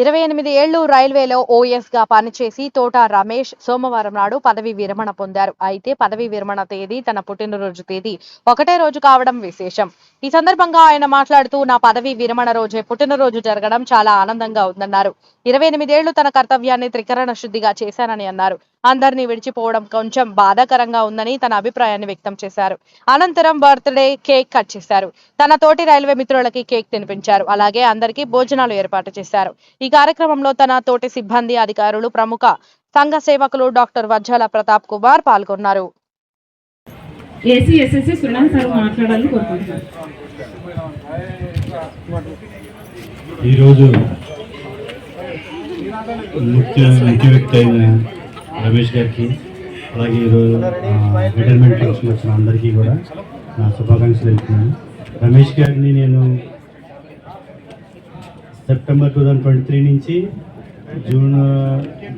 ఇరవై ఎనిమిది ఏళ్ళు రైల్వేలో ఓఎస్గా పనిచేసి తోట రమేష్ సోమవారం నాడు పదవి విరమణ పొందారు. అయితే పదవి విరమణ తేదీ తన పుట్టినరోజు తేదీ. ఒకటే రోజు కావడం విశేషం. ఈ సందర్భంగా ఆయన మాట్లాడుతూ నా పదవి విరమణ రోజే పుట్టినరోజు జరగడం చాలా ఆనందంగా ఉందన్నారు. ఇరవై ఎనిమిదేళ్ళు తన కర్తవ్యాన్ని త్రికరణ శుద్ధిగా చేశానని అన్నారు. అందరినీ విడిచిపోవడం కొంచెం బాధాకరంగా ఉందని తన అభిప్రాయాన్ని వ్యక్తం చేశారు. అనంతరం బర్త్డే కేక్ కట్ చేశారు. తన తోటి రైల్వే మిత్రులకి కేక్ తినిపించారు. అలాగే అందరికీ భోజనాలు ఏర్పాటు చేశారు. ఈ కార్యక్రమంలో తన తోటి సిబ్బంది అధికారులు ప్రముఖ సంఘ సేవకులు డాక్టర్ వజ్జల ప్రతాప్ కుమార్ పాల్గొన్నారు. ఏసీ ఎస్ఎస్సి సునాన్ సార్ మాట్లాడాలని కోరుకుంటున్నాను ఈరోజు ముఖ్య ముఖ్య వ్యక్తి అయిన రమేష్ గారికి అలాగే ఈరోజు రిటైర్మెంట్ ఫంక్షన్ వచ్చిన అందరికీ కూడా నా శుభాకాంక్షలు తెలుపుతున్నాను. రమేష్ గారిని నేను September two thousand twenty three నుంచి జూన్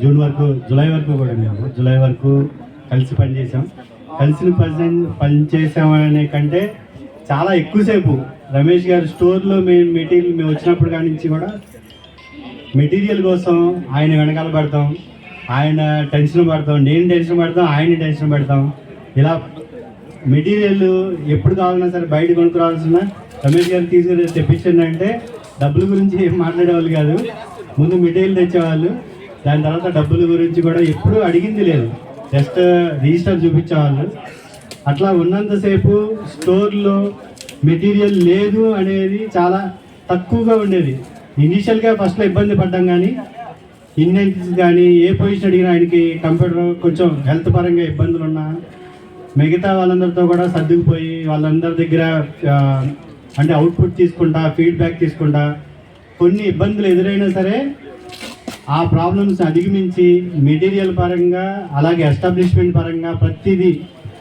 జూన్ వరకు జూలై వరకు కూడా మేము జూలై వరకు కలిసి పనిచేసాం కలిసి పని పనిచేసామనే కంటే చాలా ఎక్కువసేపు రమేష్ గారి స్టోర్లో మేము మెటీరియల్ మేము వచ్చినప్పుడు కానించి నుంచి కూడా మెటీరియల్ కోసం ఆయన వెనకాల పడతాం. ఆయన టెన్షన్ పడతాం నేను టెన్షన్ పడతాం ఆయన టెన్షన్ పడతాం. ఇలా మెటీరియల్ ఎప్పుడు కావాలన్నా సరే బయట కొనుక్కురావాల్సిన రమేష్ గారు తీసుకుని తెప్పించండి అంటే డబ్బుల గురించి ఏం మాట్లాడేవాళ్ళు కాదు. ముందు మెటీరియల్ తెచ్చేవాళ్ళు దాని తర్వాత డబ్బుల గురించి కూడా ఎప్పుడూ అడిగింది లేదు. జస్ట్ రిజిస్టర్ చూపించేవాళ్ళు. అట్లా ఉన్నంతసేపు స్టోర్లో మెటీరియల్ లేదు అనేది చాలా తక్కువగా ఉండేది. ఇనీషియల్గా ఫస్ట్లో ఇబ్బంది పడ్డాం కానీ ఇన్వెంట్స్ కానీ ఏ పొజిషన్ అడిగినా ఆయనకి కంప్యూటర్ కొంచెం హెల్త్ పరంగా ఇబ్బందులు ఉన్నా మిగతా వాళ్ళందరితో కూడా సర్దుకుపోయి వాళ్ళందరి దగ్గర అంటే అవుట్పుట్ తీసుకుంటా ఫీడ్బ్యాక్ తీసుకుంటా కొన్ని ఇబ్బందులు ఎదురైనా సరే ఆ ప్రాబ్లమ్స్ అధిగమించి మెటీరియల్ పరంగా అలాగే ఎస్టాబ్లిష్మెంట్ పరంగా ప్రతిదీ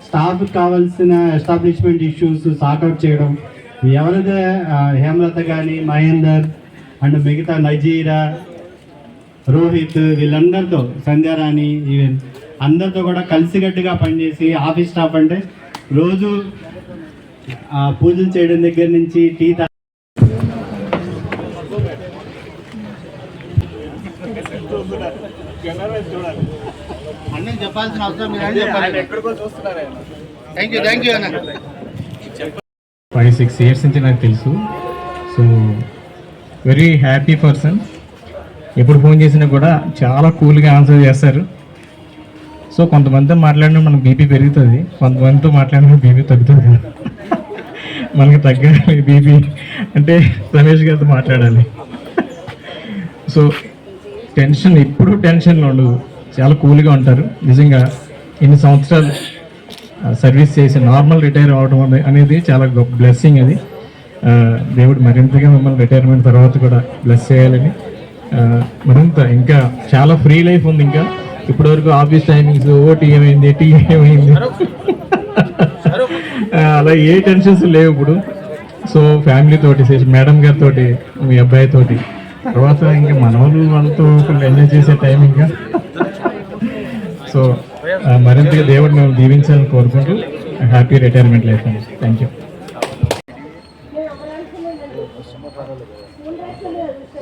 స్టాఫ్ కావాల్సిన ఎస్టాబ్లిష్మెంట్ ఇష్యూస్ సార్ట్అవుట్ చేయడం. ఎవరైతే హేమలత కానీ మహేందర్ అండ్ మిగతా నజీరా రోహిత్ వీళ్ళందరితో సంధ్యారాణి ఈవెన్ అందరితో కూడా కలిసికట్టుగా పనిచేసి ఆఫీస్ స్టాఫ్ అంటే రోజు ఆ, పూజలు చేయడం దగ్గర నుంచి టీ తా అన్నీ చెప్పాల్సిన అవసరం లేదని చెప్పాలి. థ్యాంక్ యూ థ్యాంక్ యూ అన్న. ఫైవ్ సిక్స్ ఇయర్స్ నుంచి నాకు తెలుసు. సో వెరీ హ్యాపీ పర్సన్ ఎప్పుడు ఫోన్ చేసినా కూడా చాలా కూల్గా ఆన్సర్ చేస్తారు. సో కొంతమందితో మాట్లాడినా మనకు బీపీ పెరుగుతుంది. కొంతమందితో మాట్లాడినా బీపీ తగ్గుతుంది. మనకి తగ్గాలి బీపీ. అంటే రమేష్ గారితో మాట్లాడాలి. సో టెన్షన్ ఎప్పుడు టెన్షన్లో ఉండదు. చాలా కూల్గా ఉంటారు. నిజంగా ఇన్ని సంవత్సరాలు సర్వీస్ చేసి నార్మల్ రిటైర్ అవడం అనేది చాలా గొప్ప బ్లెస్సింగ్ అది. దేవుడు మరింతగా మిమ్మల్ని రిటైర్మెంట్ తర్వాత కూడా బ్లెస్ చేయాలని మరింత ఇంకా చాలా ఫ్రీ లైఫ్ ఉంది ఇంకా. ఇప్పటివరకు ఆఫీస్ టైమింగ్స్ ఓటీ ఏమైంది టీ ఏమైంది? అలా ఏ టెన్షన్స్ లేవు ఇప్పుడు. సో ఫ్యామిలీ తోటి మేడం గారితో మీ అబ్బాయి తోటి. తర్వాత ఇంకా మనవలు వాళ్ళతో ఎంజాయ్ చేసే టైం ఇంకా. సో మరింతగా దేవుడు మేము దీవించాలని కోరుకుంటూ హ్యాపీ రిటైర్మెంట్ లైఫ్ అండి. థ్యాంక్ యూ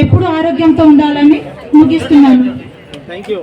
ఎప్పుడు ఆరోగ్యంతో ఉండాలని ముగిస్తున్నాను. Thank you